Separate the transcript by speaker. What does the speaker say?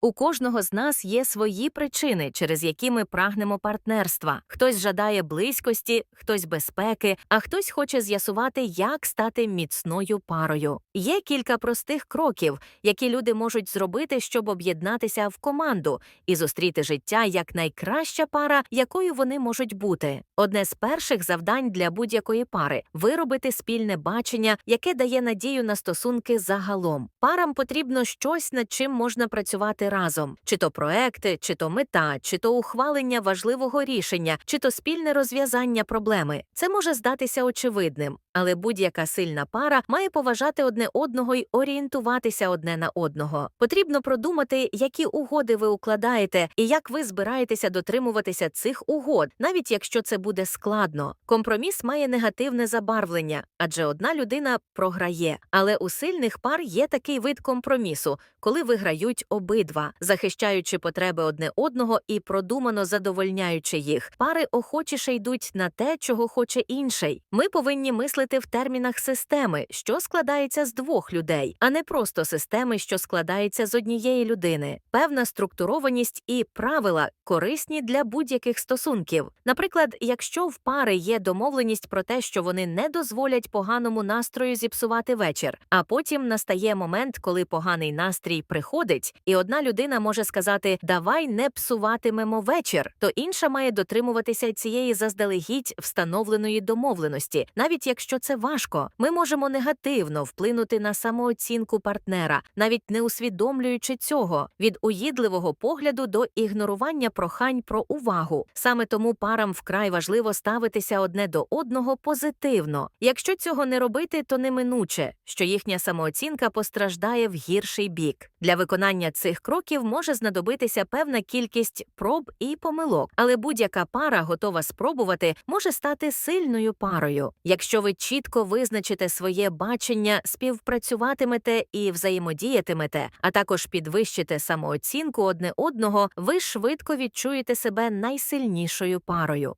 Speaker 1: У кожного з нас є свої причини, через які ми прагнемо партнерства. Хтось жадає близькості, хтось безпеки, а хтось хоче з'ясувати, як стати міцною парою. Є кілька простих кроків, які люди можуть зробити, щоб об'єднатися в команду і зустріти життя як найкраща пара, якою вони можуть бути. Одне з перших завдань для будь-якої пари виробити спільне бачення, яке дає надію на стосунки загалом. Парам потрібно щось, над чим можна працювати разом: чи то проекти, чи то мета, чи то ухвалення важливого рішення, чи то спільне розв'язання проблеми. Це може здатися очевидним, але будь-яка сильна пара має поважати одне одного й орієнтуватися одне на одного. Потрібно продумати, які угоди ви укладаєте і як ви збираєтеся дотримуватися цих угод, навіть якщо це буде складно. Компроміс має негативне забарвлення, адже одна людина програє. Але у сильних пар є такий вид компромісу, коли виграють обидва, захищаючи потреби одне одного і продумано задовольняючи їх. Пари охочіше йдуть на те, чого хоче інший. Ми повинні мислити в термінах системи, що складається з двох людей, а не просто системи, що складається з однієї людини. Певна структурованість і правила корисні для будь-яких стосунків. Наприклад, якщо в пари є домовленість про те, що вони не дозволять поганому настрою зіпсувати вечір, а потім настає момент, коли поганий настрій приходить, і одна людина може сказати Давай не псуватимемо вечір, то інша має дотримуватися цієї заздалегідь встановленої домовленості, навіть якщо це важко. Ми можемо негативно вплинути на самооцінку партнера, навіть не усвідомлюючи цього від уїдливого погляду до ігнорування прохань про увагу. Саме тому парам вкрай важливо ставитися одне до одного позитивно. Якщо цього не робити, то неминуче, що їхня самооцінка постраждає в гірший бік. Для виконання цих кроків може знадобитися певна кількість проб і помилок, але будь-яка пара готова спробувати може стати сильною парою. Якщо ви чітко визначите своє бачення, співпрацюватимете і взаємодіятимете, а також підвищите самооцінку одне одного, ви швидко відчуєте себе найсильнішою парою.